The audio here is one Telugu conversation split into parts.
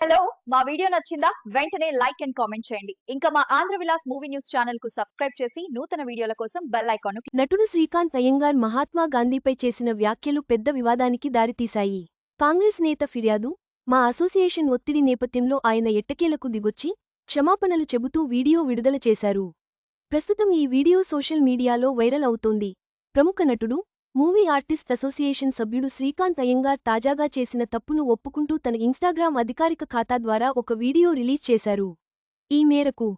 హలో మా వీడియో నచ్చిందా? వెంటనే లైక్ అండ్ కామెంట్ చేయండి. ఇంకా మా ఆంధ్ర విలాస్ మూవీ న్యూస్ ఛానల్కు సబ్స్క్రైబ్ చేసి నూతన వీడియోల కోసం బెల్ ఐకాన్ నటుడు శ్రీకాంత్ అయ్యంగార్ మహాత్మా గాంధీపై చేసిన వ్యాఖ్యలు పెద్ద వివాదానికి దారితీశాయి. కాంగ్రెస్ నేత ఫిర్యాదు మా అసోసియేషన్ ఒత్తిడి నేపథ్యంలో ఆయన ఎట్టకేలకు దిగొచ్చి క్షమాపణలు చెబుతూ వీడియో విడుదల చేశారు. ప్రస్తుతం ఈ వీడియో సోషల్ మీడియాలో వైరల్ అవుతోంది. ప్రముఖ నటుడు మూవీ ఆర్టిస్ట్ అసోసియేషన్ సభ్యుడు శ్రీకాంత్ అయ్యంగార్ తాజాగా చేసిన తప్పును ఒప్పుకుంటూ తన ఇన్స్టాగ్రామ్ అధికారిక ఖాతా ద్వారా ఒక వీడియో రిలీజ్ చేశారు. ఈ మేరకు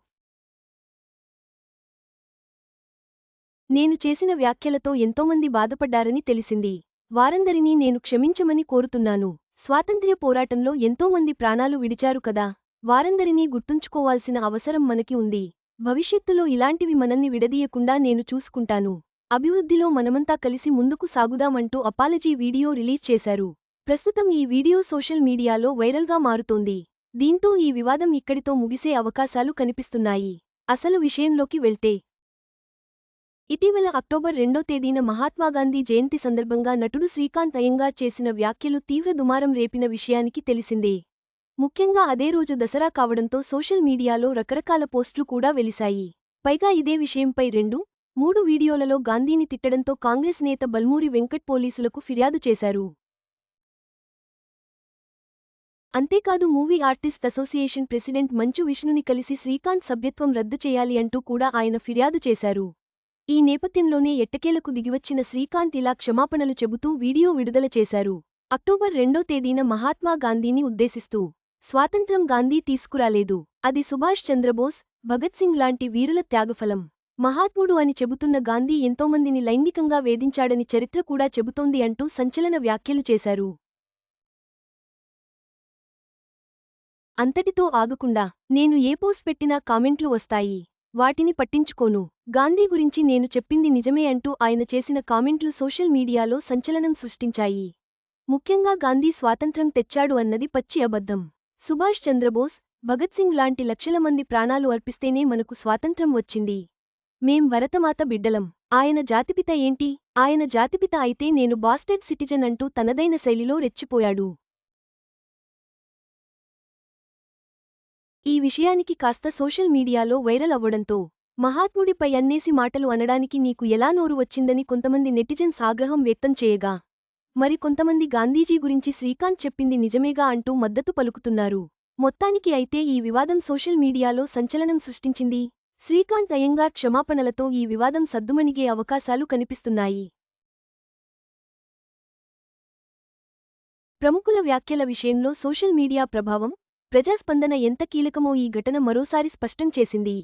నేను చేసిన వ్యాఖ్యలతో ఎంతోమంది బాధపడ్డారని తెలిసింది. వారందరినీ నేను క్షమించమని కోరుతున్నాను. స్వాతంత్ర్య పోరాటంలో ఎంతోమంది ప్రాణాలు విడిచారు కదా. వారందరినీ గుర్తుంచుకోవాల్సిన అవసరం మనకి ఉంది. భవిష్యత్తులో ఇలాంటివి మనల్ని విడదీయకుండా నేను చూసుకుంటాను. అభివృద్ధిలో మనమంతా కలిసి ముందుకు సాగుదామంటూ అపాలజీ వీడియో రిలీజ్ చేశారు. ప్రస్తుతం ఈ వీడియో సోషల్ మీడియాలో వైరల్గా మారుతోంది. దీంతో ఈ వివాదం ఇక్కడితో ముగిసే అవకాశాలు కనిపిస్తున్నాయి. అసలు విషయంలోకి వెళ్తే ఇటీవల అక్టోబర్ రెండో తేదీన మహాత్మాగాంధీ జయంతి సందర్భంగా నటుడు శ్రీకాంత్ అయ్యంగార్ చేసిన వ్యాఖ్యలు తీవ్ర దుమారం రేపిన విషయానికి తెలిసిందే. ముఖ్యంగా అదే రోజు దసరా కావడంతో సోషల్ మీడియాలో రకరకాల పోస్టులు కూడా వెలిశాయి. పైగా ఇదే విషయంపై రెండు మూడు వీడియోలలో గాంధీని తిట్టడంతో కాంగ్రెస్ నేత బల్మూరి వెంకట్ పోలీసులకు ఫిర్యాదు చేశారు. అంతేకాదు మూవీ ఆర్టిస్ట్ అసోసియేషన్ ప్రెసిడెంట్ మంచు విష్ణుని కలిసి శ్రీకాంత్ సభ్యత్వం రద్దు చేయాలి అంటూ కూడా ఆయన ఫిర్యాదు చేశారు. ఈ నేపథ్యంలోనే ఎట్టకేలకు దిగివచ్చిన శ్రీకాంత్ ఇలా క్షమాపణలు చెబుతూ వీడియో విడుదల చేశారు. అక్టోబర్ రెండో తేదీన మహాత్మా గాంధీని ఉద్దేశిస్తూ స్వాతంత్రం గాంధీ తీసుకురాలేదు. అది సుభాష్ చంద్రబోస్ భగత్ సింగ్ లాంటి వీరుల త్యాగఫలం. మహాత్ముడు అని చెబుతున్న గాంధీ ఎంతోమందిని లైంగికంగా వేధించాడని చరిత్ర కూడా చెబుతోంది అంటూ సంచలన వ్యాఖ్యలు చేశారు. అంతటితో ఆగకుండా నేను ఏ పోస్ట్ పెట్టినా కామెంట్లు వస్తాయి. వాటిని పట్టించుకోను. గాంధీ గురించి నేను చెప్పింది నిజమే అంటూ ఆయన చేసిన కామెంట్లు సోషల్ మీడియాలో సంచలనం సృష్టించాయి. ముఖ్యంగా గాంధీ స్వాతంత్రం తెచ్చాడు అన్నది పచ్చి అబద్ధం. సుభాష్ చంద్రబోస్ భగత్ సింగ్ లాంటి లక్షల మంది ప్రాణాలు అర్పిస్తేనే మనకు స్వాతంత్రం వచ్చింది. మేం వరతమాత బిడ్డలం. ఆయన జాతిపిత ఏంటి? ఆయన జాతిపిత అయితే నేను బాస్టెడ్ సిటిజన్ అంటూ తనదైన శైలిలో రెచ్చిపోయాడు. ఈ విషయానికి కాస్త సోషల్ మీడియాలో వైరల్ అవ్వడంతో మహాత్ముడిపై అన్నేసి మాటలు అనడానికి నీకు ఎలా నోరు వచ్చిందని కొంతమంది నెటిజన్స్ ఆగ్రహం వ్యక్తం చేయగా మరి కొంతమంది గాంధీజీ గురించి శ్రీకాంత్ చెప్పింది నిజమేగా అంటూ మద్దతు పలుకుతున్నారు. మొత్తానికి అయితే ఈ వివాదం సోషల్ మీడియాలో సంచలనం సృష్టించింది. శ్రీకాంత్ అయ్యంగార్ క్షమాపణలతో ఈ వివాదం సద్దుమణిగే అవకాశాలు కనిపిస్తున్నాయి. ప్రముఖుల వ్యాఖ్యల విషయంలో సోషల్ మీడియా ప్రభావం ప్రజాస్పందన ఎంత కీలకమో ఈ ఘటన మరోసారి స్పష్టం చేసింది.